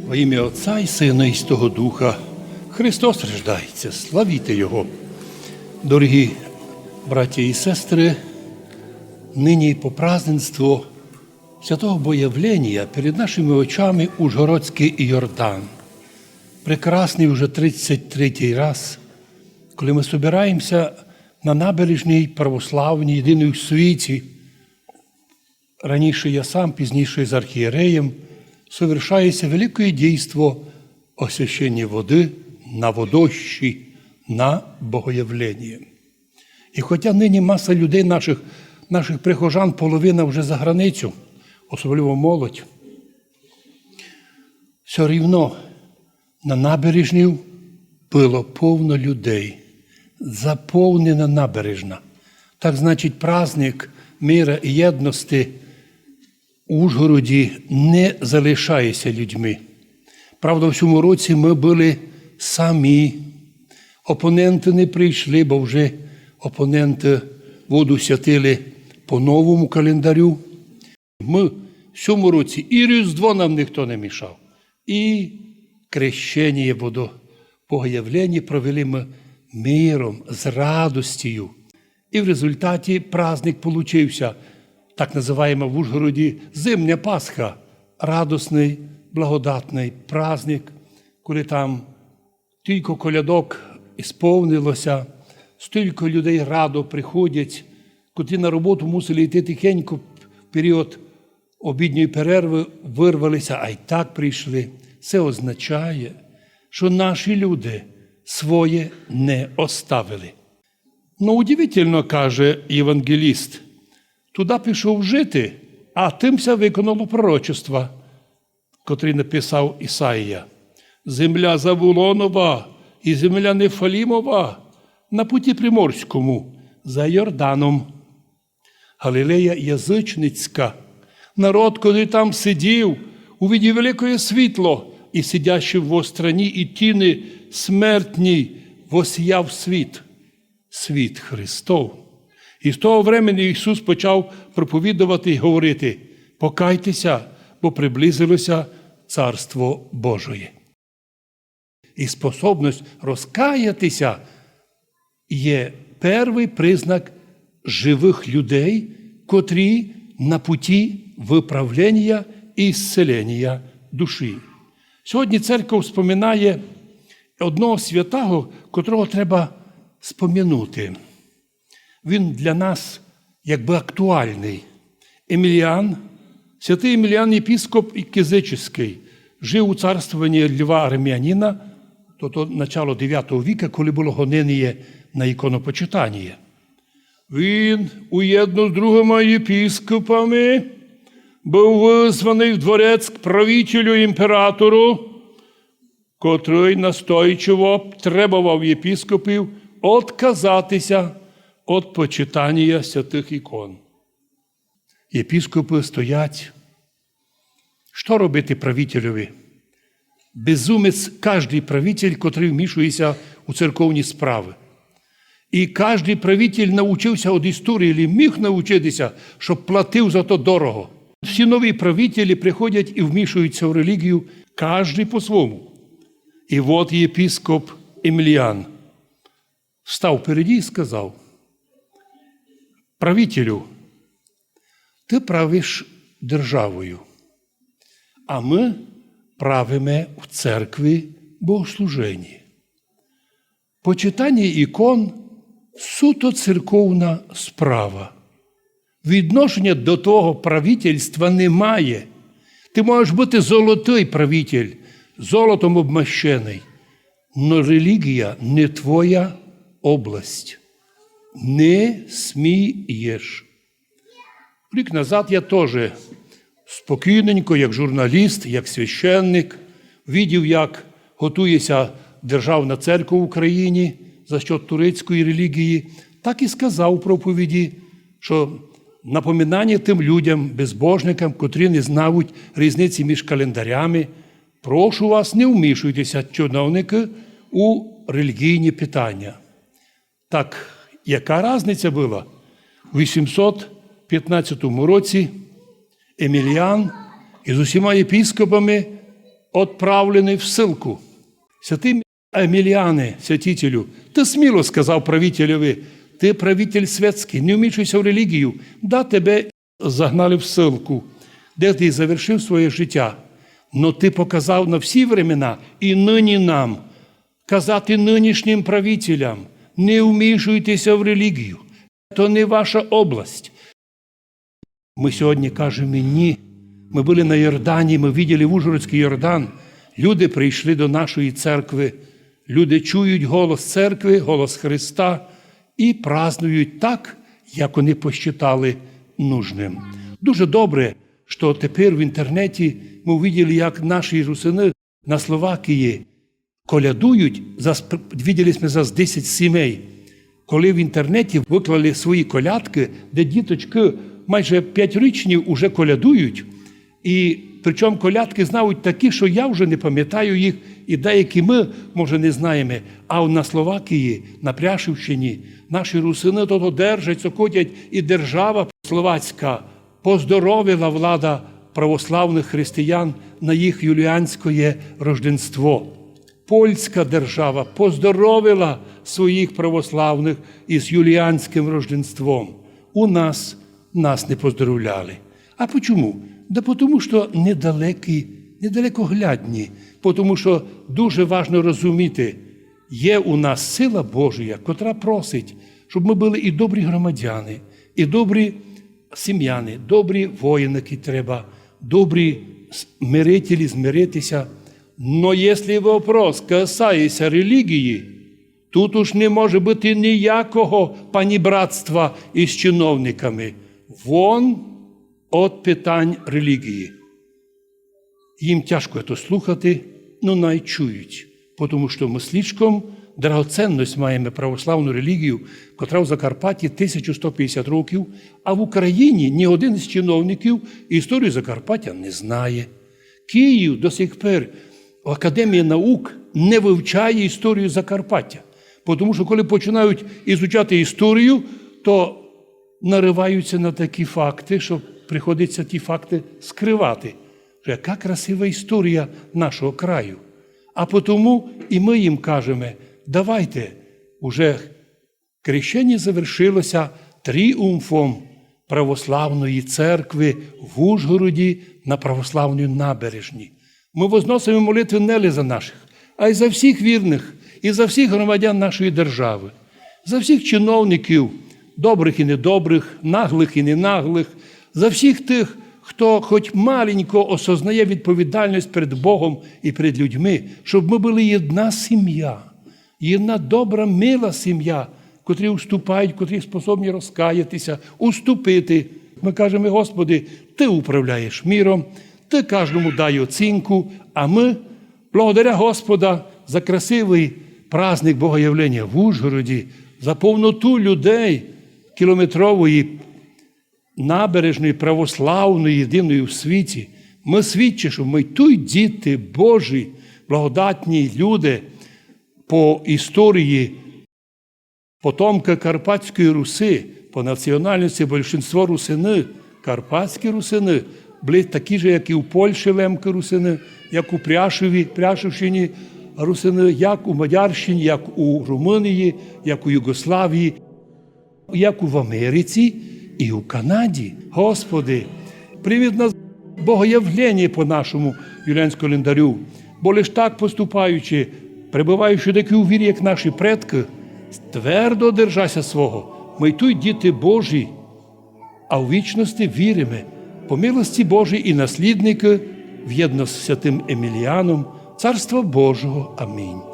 Во ім'я Отця і Сина і Святого Духа Христос рождається, славіте Його. Дорогі браті і сестри, нині по праздненству святого Боявлення перед нашими очами Ужгородський Йордан. Прекрасний уже 33-й раз, коли ми збираємося на набережній православній, єдиної в світі. Раніше я сам, пізніше з архієреєм, совершається велике дійство освящення води на водощі, на богоявлення. І хоча нині маса людей, наших, наших прихожан, половина вже за границю, особливо молодь, все рівно на набережні було повно людей, заповнена набережна. Так значить, праздник мира і єдності Ужгороді не залишається людьми. Правда, в цьому році ми були самі. Опоненти не прийшли, бо вже опоненти воду святили по новому календарю. Ми в цьому році і Різдво нам ніхто не мішав, і крещення водо Богоявлення провели ми миром, з радостю. І в результаті праздник получився, так називаємо в Ужгороді Зимня Пасха, радосний, благодатний праздник, коли там тільки колядок ісповнилося, стільки людей радо приходять, котрі на роботу мусили йти тихенько в період обідньої перерви, вирвалися, а й так прийшли. Це означає, що наші люди своє не оставили. Ну, удивительно, каже євангеліст, туди пішов жити, а тимся виконало пророчество, котрий написав Ісаїя. Земля Завулонова і земля Нефалімова на путі Приморському за Йорданом. Галилея язичницька. Народ, коли там сидів, увидів велике світло, і сидящий в страні і тіни смертній восіяв світ, світ Христов. І з того времени Ісус почав проповідувати і говорити: покайтеся, бо приблизилося Царство Божоє. І способність розкаятися є перший признак живих людей, котрі на путі виправлення і зцілення душі. Сьогодні церква вспоминає одного святого, котрого треба спом'янути. Він для нас якби актуальний. Еміліан, святий Еміліан єпіскоп і Кизичський, жив у царствуванні Льва Армяніна, то то начало 9 віка, коли було гонення на іконопочитання. Він уєдно з другими єпіскопами був визваний в дворець к правителю імператору, котрий настойчиво требував єпіскопів отказатися від почитання святих ікон. Єпіскопи стоять. Що робити правителеві? Безумець кожний правитель, котрий вмішується у церковні справи. І кожен правитель навчився від історії, міг навчитися, щоб платив за то дорого. Всі нові правителі приходять і вмішуються в релігію, кожен по-своєму. І от єпіскоп Еміліан став переді і сказав: правителю, ти правиш державою, а ми правимо в церкві богослуженні. Почитання ікон суто церковна справа. Відношення до того правительства немає. Ти можеш бути золотий правитель, золотом обмащений. Но релігія не твоя область. Не смієш. Рік назад я теж спокійненько, як журналіст, як священник, видів, як готується Державна церква в Україні за що турецької релігії, так і сказав у проповіді, що напоминання тим людям, безбожникам, котрі не знають різниці між календарями, прошу вас, не вмішуйтеся, чиновники, у релігійні питання. Так, яка різниця була? У 815 році Еміліан із усіма єпіскопами отправлений в ссылку. Святий Еміліане, святителю, ти сміло сказав правителеві, ти правитель святський, не вмішуйся в релігію, да тебе загнали в ссылку, де ти завершив своє життя. Но ти показав на всі времена і нині нам казати нинішнім правителям, не вмішуйтеся в релігію. То не ваша область. Ми сьогодні кажемо ні. Ми були на Йордані, ми бачили Ужгородський Йордан. Люди прийшли до нашої церкви. Люди чують голос церкви, голос Христа і празнують так, як вони посчитали нужним. Дуже добре, що тепер в інтернеті ми бачили, як наші русини на Словакії колядують, за, виділи ми за 10 сімей, коли в інтернеті виклали свої колядки, де діточки майже п'ятирічні вже колядують. І причому колядки знають такі, що я вже не пам'ятаю їх, і деякі ми, може, не знаємо. А на Словакії, на Пряшівщині, наші русини того держать, цокотять, і держава словацька поздоровила влада православних християн на їх юліанське рожденство. Польська держава поздоровила своїх православних із юліанським рожденством. У нас нас не поздоровляли. А почому? Да тому, що недалекі, недалекоглядні, тому що дуже важливо розуміти, є у нас сила Божія, котра просить, щоб ми були і добрі громадяни, і добрі сім'яни, добрі воїни, які треба, добрі мирителі, змиритися. Но якщо вопрос касається релігії, тут уж не може бути ніякого панібратства із чиновниками. Вон від питань релігії. Їм тяжко це слухати, але навіть чують, тому що ми слишком драгоценність маємо православну релігію, котра в Закарпатті 1150 років, а в Україні ні один з чиновників історію Закарпаття не знає. Київ до сих пір Академія наук не вивчає історію Закарпаття. Тому що коли починають ізучати історію, то нариваються на такі факти, що приходиться ті факти скривати. Яка красива історія нашого краю. А тому і ми їм кажемо, давайте, уже крещення завершилося тріумфом православної церкви в Ужгороді на православній набережні. Ми возносимо молитви не лише за наших, а й за всіх вірних і за всіх громадян нашої держави, за всіх чиновників, добрих і недобрих, наглих і ненаглих, за всіх тих, хто хоч маленько осознає відповідальність перед Богом і перед людьми, щоб ми були одна сім'я, одна добра, мила сім'я, котрі уступають, котрі способні розкаятися, уступити. Ми кажемо, Господи, Ти управляєш міром, Ти кожному дай оцінку, а ми, благодаря Господа, за красивий праздник Богоявлення в Ужгороді, за повноту людей кілометрової набережної православної, єдиної в світі, ми свідчимо, що ми тут діти Божі, благодатні люди по історії потомка Карпатської Руси, по національності більшинство русини, карпатські русини, такі ж, як і у Польщі лемки русини, як у Пряшеві, Пряшевщині русини, як у Мадярщині, як у Румунії, як у Югославії, як у Америці і у Канаді. Господи, привід нас богоявлення по нашому юлянському календарю, бо лиш так поступаючи, перебуваючи такі у вірі, як наші предки, твердо держася свого. Ми й тут діти Божі, а в вічності віримо, по милості Божій і наслідники в'єдно з святим Еміліаном, Царства Божого. Амінь.